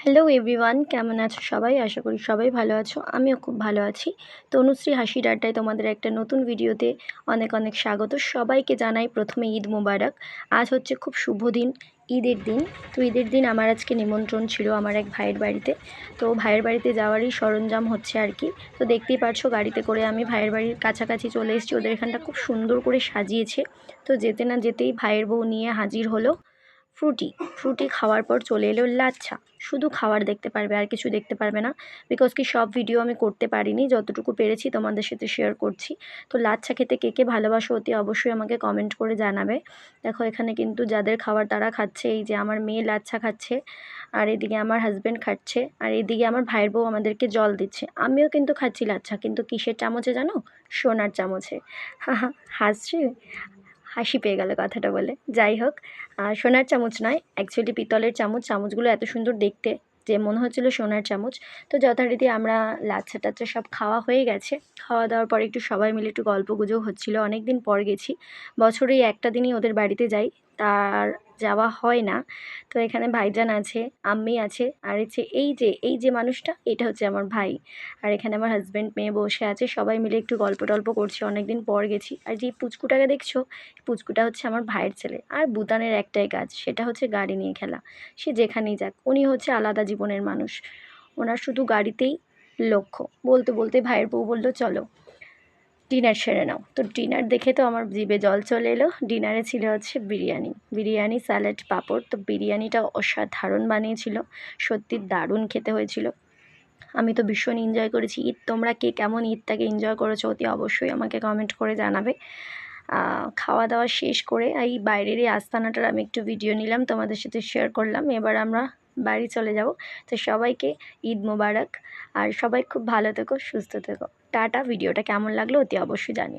Hello everyone কেমন আছো সবাই? আশা করি সবাই ভালো আছো। আমিও খুব ভালো আছি। তনুশ্রী হাসির আড্ডায় তোমাদের একটা নতুন ভিডিওতে অনেক অনেক স্বাগত। সবাইকে জানাই প্রথমে ঈদ মোবারক। আজ হচ্ছে খুব শুভ দিন, ঈদের দিন। তো ঈদের দিন আমার আজকে নিমন্ত্রণ ছিল আমার এক ভাইয়ের বাড়িতে। তো ভাইয়ের বাড়িতে যাওয়ারই সরঞ্জাম হচ্ছে আর কি। তো দেখতেই পারছ গাড়িতে করে আমি ভাইয়ের বাড়ির কাছাকাছি চলে এসেছি। ওদের এখানটা খুব সুন্দর করে সাজিয়েছে। তো যেতে না যেতেই ভাইয়ের বউ নিয়ে হাজির হলো। ফ্রুটি ফ্রুটি খাওয়ার পর চলে এলো লাচ্ছা। শুধু খাওয়ার দেখতে পারবে, আর কিছু দেখতে পারবে না। বিকজ কি সব ভিডিও আমি করতে পারিনি, যতটুকু পেরেছি তোমাদের সাথে শেয়ার করছি। তো লাচ্ছা খেতে কে কে ভালোবাসো অতি অবশ্যই আমাকে কমেন্ট করে জানাবে। দেখো, এখানে কিন্তু যাদের খাবার তারা খাচ্ছে, এই যে আমার মেয়ে লাচ্ছা খাচ্ছে, আর এদিকে আমার হাজব্যান্ড খাচ্ছে, আর এদিকে আমার ভাইয়ের বউ আমাদেরকে জল দিচ্ছে। আমিও কিন্তু খাচ্ছি লাচ্ছা, কিন্তু কিসের চামচে জানো? সোনার চামচে। হাসছি? হাসি পেয়ে গেল কথাটা বলে। যাই হোক সোনার চামচ নয় অ্যাকচুয়ালি পিতলের চামচ। চামচগুলো এত সুন্দর দেখতে যে মনে হচ্ছিল সোনার চামচ। তো যথারীতি আমরা লাচ্ছা টাচ্ছা সব খাওয়া হয়ে গেছে। খাওয়া দাওয়ার পরে একটু সবাই মিলে একটু গল্প গুজব হচ্ছিল। অনেক দিন পর গেছি। বছরে একটা দিনই ওদের বাড়িতে যাই। তার যাওয়া হয় না। তো এখানে ভাইজান আছে, আম্মি আছে, আর হচ্ছে এই যে এই যে মানুষটা, এটা হচ্ছে আমার ভাই। আর এখানে আমার হাজব্যান্ড মেয়ে বসে আছে, সবাই মিলে একটু গল্প টল্প করছি অনেক দিন পর গেছি। আর যে পুচকুটাকে দেখছ, পুচকুটা হচ্ছে আমার ভাইয়ের ছেলে। আর বুতানের একটাই কাজ, সেটা হচ্ছে গাড়ি নিয়ে খেলা। সে যেখানেই যাক, উনি হচ্ছে আলাদা জীবনের মানুষ। ওনার শুধু গাড়িতেই লক্ষ্য। বলতে বলতে ভাইয়ের বউ বলল, চলো। ডিনার সেরে নাও। তো ডিনার দেখে তো আমার জিভে জল চলে এলো। ডিনারে ছিল হচ্ছে বিরিয়ানি। বিরিয়ানি, স্যালাড, পাঁপড়। তো বিরিয়ানিটা অসাধারণ বানিয়েছিল। সত্যি দারুণ খেতে হয়েছিল। আমি তো ভীষণ এনজয় করেছি। ঈদ, তোমরা কে কেমন ঈদটাকে এনজয় করেছ অতি অবশ্যই আমাকে কমেন্ট করে জানাবে। খাওয়া দাওয়া শেষ করে এই বাইরের এই আস্তানাটার আমি একটু ভিডিও নিলাম, তোমাদের সাথে শেয়ার করলাম। এবার আমরা বাড়ি চলে যাব। তো সবাইকে ঈদ মোবারক। আর সবাই খুব ভালো থেকো, সুস্থ থেকো। টাটা, ভিডিওটা কেমন লাগল অতি অবশ্যই জানিও।